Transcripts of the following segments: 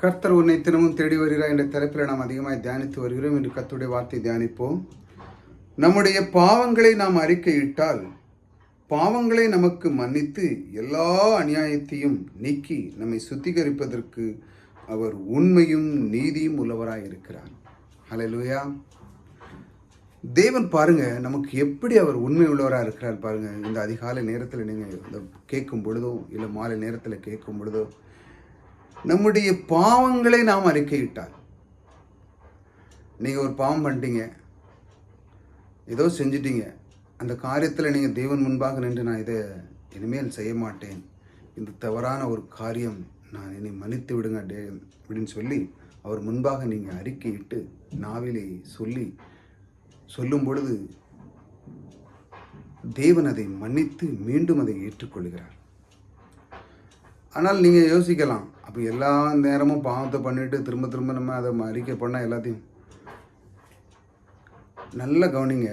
கர்த்தர் உன்னை தினமும் தேடி வருகிறார் என்ற தலைப்பில் நாம் அதிகமாக தியானித்து வருகிறோம். என்று கர்த்தருடைய வார்த்தை தியானிப்போம். நம்முடைய பாவங்களை நாம் அறிக்கையிட்டால் பாவங்களை நமக்கு மன்னித்து எல்லா அநியாயத்தையும் நீக்கி நம்மை சுத்திகரிப்பதற்கு அவர் உண்மையும் நீதியும் உள்ளவராக இருக்கிறார். ஹalleluya தேவன் பாருங்க நமக்கு எப்படி அவர் உண்மை உள்ளவராக இருக்கிறார் பாருங்க. இந்த அதிகாலை நேரத்தில் நீங்கள் இந்த கேட்கும் பொழுதோ இல்லை மாலை நேரத்தில் கேட்கும் பொழுதோ நம்முடைய பாவங்களை நாம் அறிக்கையிட்டால். நீங்கள் ஒரு பாவம் பண்ணிட்டீங்க. ஏதோ செஞ்சிட்டீங்க. அந்த காரியத்தில் நீங்கள் தேவன் முன்பாக நின்று நான் இதை இனிமேல் செய்ய மாட்டேன். இந்த தவறான ஒரு காரியம் நான் என்னை மன்னித்து விடுங்க டே அப்படின்னு சொல்லி அவர் முன்பாக நீங்கள் அறிக்கையிட்டு நாவிலே சொல்லி சொல்லும் பொழுது தேவன் அதை மன்னித்து மீண்டும் அதை ஏற்றுக்கொள்கிறார். ஆனால் நீங்கள் யோசிக்கலாம். அப்போ எல்லா நேரமும் பாவத்தை பண்ணிட்டு திரும்ப திரும்ப நம்ம அதை அறிக்கை பண்ணால் எல்லாத்தையும். நல்ல கவனிங்க.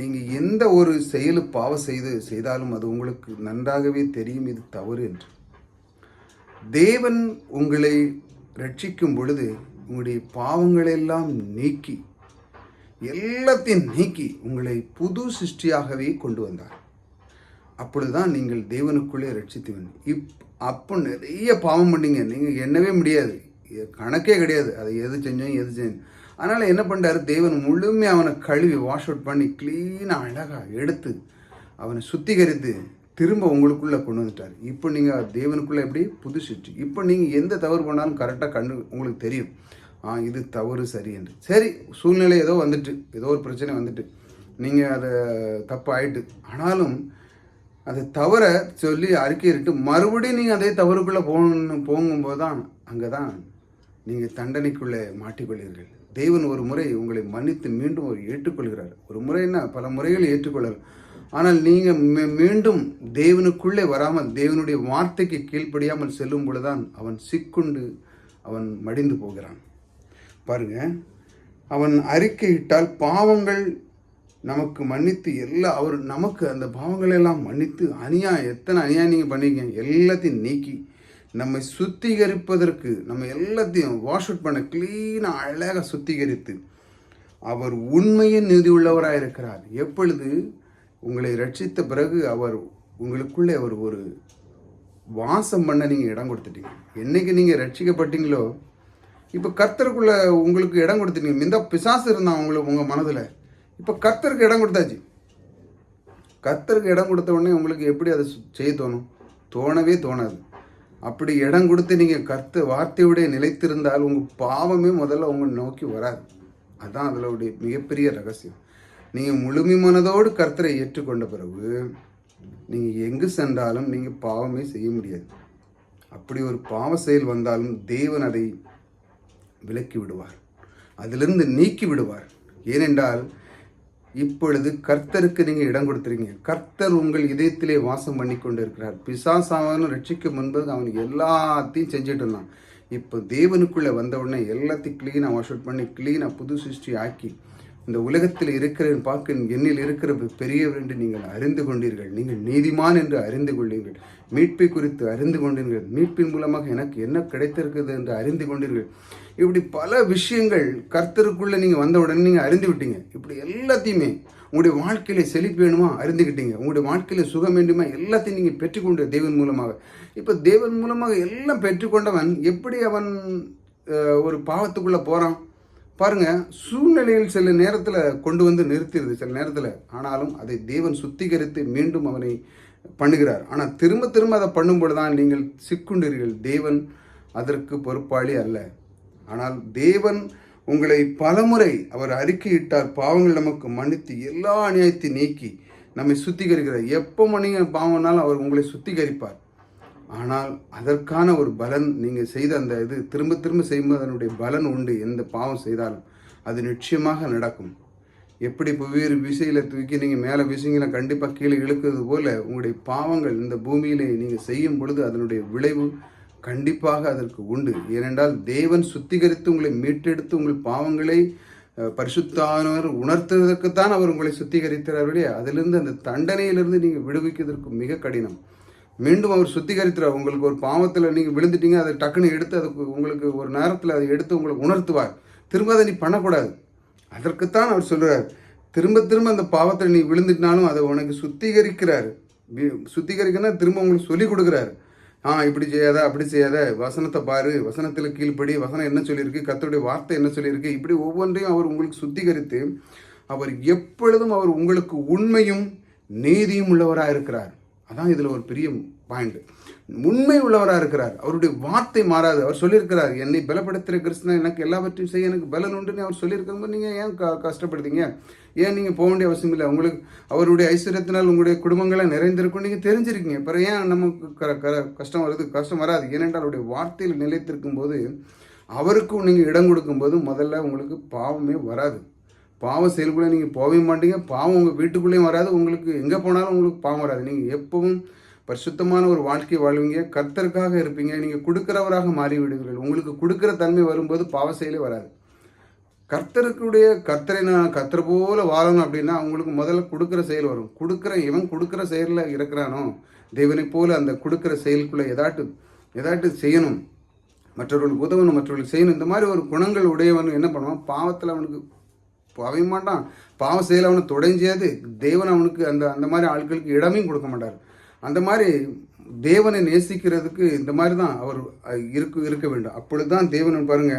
நீங்கள் எந்த ஒரு செயலு பாவம் செய்து செய்தாலும் அது உங்களுக்கு நன்றாகவே தெரியும். இது தவறு என்று. தேவன் உங்களை ரட்சிக்கும் பொழுது உங்களுடைய பாவங்களெல்லாம் நீக்கி எல்லாத்தையும் நீக்கி உங்களை புது சிருஷ்டியாகவே கொண்டு வந்தார். அப்பொழுதுதான் நீங்கள் தேவனுக்குள்ளே ரட்சித்துவன் இப் அப்போ நிறைய பாவம் பண்ணீங்க. நீங்கள் எண்ணவே முடியாது. கணக்கே கிடையாது. அதை எது செஞ்சோம் எது செஞ்சோம் அதனால் என்ன பண்ணுறாரு தேவன் முழுமையாக அவனை கழுவி வாஷ் அவுட் பண்ணி க்ளீனாக அழகாக எடுத்து அவனை சுத்திகரித்து திரும்ப உங்களுக்குள்ளே கொண்டு வந்துட்டார். இப்போ நீங்கள் தேவனுக்குள்ளே எப்படி? புது இப்போ நீங்கள் எந்த தவறு பண்ணாலும் கரெக்டாக கண்டு உங்களுக்கு தெரியும். ஆ இது தவறு சரி என்று. சரி சூழ்நிலை ஏதோ வந்துட்டு ஏதோ ஒரு பிரச்சனை வந்துட்டு. நீங்கள் அதை தப்பு ஆயிட்டு ஆனாலும் அதை தவற சொல்லி அறிக்கையிட்டு மறுபடியும் நீங்கள் அதே தவறுக்குள்ளே போகணும் போகும்போது தான் அங்கே தான் நீங்கள் தண்டனைக்குள்ளே மாட்டிக்கொள்கிறீர்கள் தேவன் ஒரு முறை உங்களை மன்னித்து மீண்டும் ஒரு ஏற்றுக்கொள்கிறார். ஒரு முறைன்னா பல முறைகள் ஏற்றுக்கொள்ளலாம் ஆனால் நீங்கள் மீண்டும் தேவனுக்குள்ளே வராமல் தேவனுடைய வார்த்தைக்கு கீழ்ப்படியாமல் செல்லும் பொழுதுதான் அவன் சிக்குண்டு அவன் மடிந்து போகிறான். பாருங்க. அவன் அறிக்கையிட்டால் பாவங்கள் நமக்கு மன்னித்து எல்லா அவர் நமக்கு அந்த பாவங்களை எல்லாம் மன்னித்து அநியாயம் எத்தனை அநியாயம் நீங்கள் பண்ணிருக்கீங்க? எல்லாத்தையும் நீக்கி நம்மை சுத்திகரிப்பதற்கு நம்ம எல்லாத்தையும் வாஷ் அவுட் பண்ண க்ளீனாக அழகாக சுத்திகரித்து அவர் உண்மையின் நிதி உள்ளவராக இருக்கிறார். எப்பொழுது உங்களை ரட்சித்த பிறகு அவர் உங்களுக்குள்ளே அவர் ஒரு வாசம் பண்ண நீங்கள் இடம் கொடுத்துட்டீங்க. என்றைக்கு நீங்கள் ரட்சிக்கப்பட்டீங்களோ இப்போ கர்த்தருக்குள்ளே உங்களுக்கு இடம் கொடுத்துட்டீங்க. இந்த பிசாசு இருந்தான் உங்களுக்கு உங்கள் மனதில். இப்போ கர்த்தருக்கு இடம் கொடுத்தாச்சு. கத்தருக்கு இடம் கொடுத்த உடனே உங்களுக்கு எப்படி அதை செய்ய தோணும்? தோணவே தோணாது. அப்படி இடம் கொடுத்து நீங்கள் கர்த்த வார்த்தையுடைய நிலைத்திருந்தால் உங்கள் பாவமே முதல்ல உங்களை நோக்கி வராது. அதுதான் அதில் மிகப்பெரிய ரகசியம். நீங்கள் முழுமை மனதோடு கர்த்தரை ஏற்றுக்கொண்ட பிறகு நீங்கள் எங்கு சென்றாலும் நீங்கள் பாவமே செய்ய முடியாது. அப்படி ஒரு பாவ செயல் வந்தாலும் தேவன் அதை விலக்கி விடுவார். அதிலிருந்து நீக்கி விடுவார். ஏனென்றால் இப்பொழுது கர்த்தருக்கு நீங்கள் இடம் கொடுத்துருக்கீங்க. கர்த்தர் உங்கள் இதயத்திலே வாசம் பண்ணி கொண்டு இருக்கிறார் பிசாசாவனும் ரட்சிக்க முன்பது அவன் எல்லாத்தையும் செஞ்சுட்டு இருந்தான். இப்போ தேவனுக்குள்ளே வந்த உடனே எல்லாத்தையும் க்ளீனாக வாஷ் அவுட் பண்ணி க்ளீனாக புது சிருஷ்டி ஆக்கி இந்த உலகத்தில் இருக்கிற பார்க்க என்னில் இருக்கிற பெரியவர் என்று நீங்கள் அறிந்து கொண்டீர்கள். நீங்கள் நீதிமான் என்று அறிந்து கொண்டீர்கள். மீட்பை குறித்து அறிந்து கொண்டீர்கள். மீட்பின் மூலமாக எனக்கு என்ன கிடைத்திருக்கிறது என்று அறிந்து கொண்டீர்கள். இப்படி பல விஷயங்கள் கர்த்தருக்குள்ளே நீங்கள் வந்த உடனே நீங்கள் அறிந்து விட்டீங்க. இப்படி எல்லாத்தையுமே உங்களுடைய வாழ்க்கையில செழிப்பு வேணுமா? அறிந்துக்கிட்டீங்க உங்களுடைய வாழ்க்கையில சுகம் வேண்டுமா? எல்லாத்தையும் நீங்கள் பெற்றுக்கொண்ட தேவன் மூலமாக. இப்போ தேவன் மூலமாக எல்லாம் பெற்றுக்கொண்டவன் எப்படி அவன் ஒரு பாவத்துக்குள்ளே போகிறான்? பாருங்க சூழ்நிலையில் சில நேரத்தில் கொண்டு வந்து நிறுத்திடுது சில நேரத்தில். ஆனாலும் அதை தேவன் சுத்திகரித்து மீண்டும் அவனை பண்ணுகிறார். ஆனால் திரும்ப திரும்ப அதை பண்ணும்போது தான் நீங்கள் சிக்குண்டீர்கள். தேவன் அதற்கு பொறுப்பாளி அல்ல. ஆனால் தேவன் உங்களை பலமுறை அவர் அறிக்கையிட்டார் பாவங்கள் நமக்கு மன்னித்து எல்லா அநியாயத்தை நீக்கி நம்மை சுத்திகரிக்கிறார். எப்போ மணிங்க பாவம்னாலும் அவர் உங்களை சுத்திகரிப்பார். ஆனால் அதற்கான ஒரு பலன் நீங்கள் செய்த அந்த இது திரும்ப திரும்ப செய்யும்போது அதனுடைய பலன் உண்டு எந்த பாவம் செய்தாலும். அது நிச்சயமாக நடக்கும். எப்படி இப்போ விசையில் தூக்கி நீங்கள் மேலே விசைங்களை கண்டிப்பாக கீழே இழுக்கிறது போல உங்களுடைய பாவங்கள் இந்த பூமியிலே நீங்கள் செய்யும் பொழுது அதனுடைய விளைவு கண்டிப்பாக அதற்கு உண்டு. ஏனென்றால் தேவன் சுத்திகரித்து உங்களை மீட்டெடுத்து உங்கள் பாவங்களை பரிசுத்தானவர் உணர்த்துவதற்குத்தான் அவர் உங்களை சுத்திகரித்தார் இல்லையா அதிலிருந்து அந்த தண்டனையிலிருந்து நீங்கள் விடுவிக்கிறதற்கு மிக கடினம். மீண்டும் அவர் சுத்திகரித்துறார் உங்களுக்கு ஒரு பாவத்தில் நீங்கள் விழுந்துட்டீங்க அதை டக்குன்னு எடுத்து அதுக்கு உங்களுக்கு ஒரு நேரத்தில் அதை எடுத்து உங்களுக்கு உணர்த்துவார். திரும்ப அதை நீ பண்ணக்கூடாது. அதற்குத்தான் அவர் சொல்கிறார் திரும்ப திரும்ப அந்த பாவத்தில் நீ விழுந்துட்டினாலும் அதை உனக்கு சுத்திகரிக்கிறார். வி- திரும்ப உங்களுக்கு சொல்லி கொடுக்குறாரு. ஆ இப்படி செய்யாத அப்படி செய்யாத வசனத்தை பாரு வசனத்தில் கீழ்ப்படி வசனம் என்ன சொல்லியிருக்கு கத்தோடைய வார்த்தை என்ன சொல்லியிருக்கு இப்படி ஒவ்வொன்றையும் அவர் உங்களுக்கு சுத்திகரித்து அவர் எப்பொழுதும் அவர் உங்களுக்கு உண்மையும் நீதியும் உள்ளவராக இருக்கிறார் அதான் இதில் ஒரு பெரிய பாயிண்ட் உண்மை உள்ளவராக இருக்கிறார். அவருடைய வார்த்தை மாறாது. அவர் சொல்லியிருக்கிறார் என்னை பலப்படுத்துகிற கிறிஸ்தன எனக்கு எல்லாவற்றையும் செய்ய எனக்கு பலன் உண்டுன்னு அவர் சொல்லியிருக்கும்போது நீங்கள் ஏன் க கஷ்டப்படுத்தீங்க? ஏன் நீங்கள் போக வேண்டிய அவசியம் இல்லை? உங்களுக்கு அவருடைய ஐஸ்வர்யத்தினால் உங்களுடைய குடும்பங்களை நிறைந்திருக்கும். நீங்கள் தெரிஞ்சிருக்கீங்க. பிறகு ஏன் நமக்கு க க- கஷ்டம் வருது? கஷ்டம் வராது. ஏனென்றால் அவருடைய வார்த்தையில் நிலைத்திருக்கும் போது அவருக்கும் நீங்கள் இடம் கொடுக்கும்போது முதல்ல உங்களுக்கு பாவமே வராது. பாவ செயலுக்குள்ளே நீங்கள் போகவே மாட்டீங்க. பாவம் உங்கள் வீட்டுக்குள்ளேயும் வராது. உங்களுக்கு எங்கே போனாலும் உங்களுக்கு பாவம் வராது. நீங்கள் எப்பவும் பரிசுத்தமான ஒரு வாழ்க்கை வாழ்வீங்க. கர்த்தருக்காக இருப்பீங்க. நீங்கள் கொடுக்குறவராக மாறிவிடுவீர்கள் உங்களுக்கு கொடுக்குற தன்மை வரும்போது பாவ செயலே வராது. கர்த்தருக்குடைய கர்த்தரை நான் கர்த்தர் போல வாழணும் அப்படின்னா அவங்களுக்கு முதல்ல கொடுக்குற செயல் வரும். கொடுக்குற இவன் கொடுக்குற செயலில் இருக்கிறானோ தேவனை போல அந்த கொடுக்குற செயலுக்குள்ளே எதாட்டு எதாட்டு செய்யணும். மற்றவர்களுக்கு உதவணும் மற்றவர்களுக்கு செய்யணும். இந்த மாதிரி ஒரு குணங்கள் உடையவன் என்ன பண்ணுவான்? பாவத்தில் அவனுக்கு போகவே மாட்டான். பாவம் செயல் அவனை தொடைஞ்சியாது தேவன் அவனுக்கு அந்த அந்த மாதிரி ஆட்களுக்கு இடமும் கொடுக்க மாட்டார். அந்த மாதிரி தேவனை நேசிக்கிறதுக்கு இந்த மாதிரி தான் அவர் இருக்கு இருக்க இருக்க வேண்டும். அப்பொழுது தான் தேவன் பாருங்க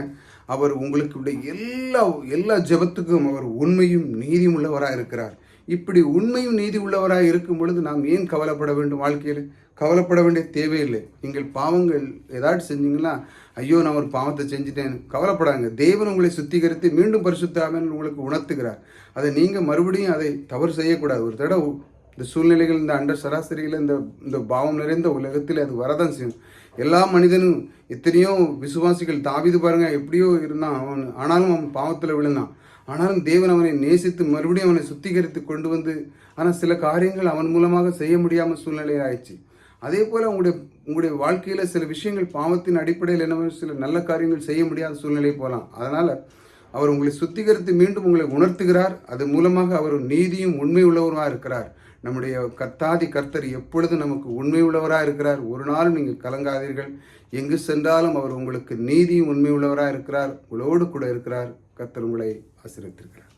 அவர் உங்களுக்கு உடைய எல்லா எல்லா ஜெபத்துக்கும் அவர் உண்மையும் நீதியும் உள்ளவராக இருக்கிறார் இப்படி உண்மையும் நீதி உள்ளவராக இருக்கும் பொழுது நாம் ஏன் கவலைப்பட வேண்டும் வாழ்க்கையில்? கவலைப்பட வேண்டிய தேவையில்லை. நீங்கள் பாவங்கள் ஏதாச்சும் செஞ்சீங்கன்னா ஐயோ நான் ஒரு பாவத்தை செஞ்சுட்டேன். கவலைப்படாங்க தேவன் உங்களை சுத்திகரித்து மீண்டும் பரிசுத்தாமன் உங்களுக்கு உணர்த்துகிறார். அதை நீங்கள் மறுபடியும் அதை தவறு செய்யக்கூடாது. ஒரு தடவை இந்த சூழ்நிலைகள் இந்த அண்ட சராசரியில் இந்த இந்த பாவம் நிறைந்த உலகத்தில் அது வரதான் செய்யும். எல்லா மனிதனும் எத்தனையோ விசுவாசிகள் தாவிது பாருங்க எப்படியோ இருந்தான். அவன் ஆனாலும் அவன் பாவத்தில் விழுந்தான். ஆனாலும் தேவன் அவனை நேசித்து மறுபடியும் அவனை சுத்திகரித்து கொண்டு வந்து ஆனால் சில காரியங்கள் அவன் மூலமாக செய்ய முடியாமல் சூழ்நிலை ஆயிடுச்சு. அதே போல் உங்களுடைய உங்களுடைய வாழ்க்கையில் சில விஷயங்கள் பாவத்தின் அடிப்படையில் என்ன சில நல்ல காரியங்கள் செய்ய முடியாத சூழ்நிலை போகலாம் அதனால் அவர் உங்களை சுத்திகரித்து மீண்டும் உங்களை உணர்த்துகிறார். அது மூலமாக அவர் நீதியும் உண்மை உள்ளவராக இருக்கிறார். நம்முடைய கர்த்தாதி கர்த்தர் எப்பொழுதும் நமக்கு உண்மை உள்ளவராக இருக்கிறார். ஒரு நாளும் நீங்கள் கலங்காதீர்கள். எங்கு சென்றாலும் அவர் உங்களுக்கு நீதியும் உண்மை உள்ளவராக இருக்கிறார். உங்களோடு கூட இருக்கிறார். கத்தர் உங்களை ஆசிரியத்திருக்கிறார்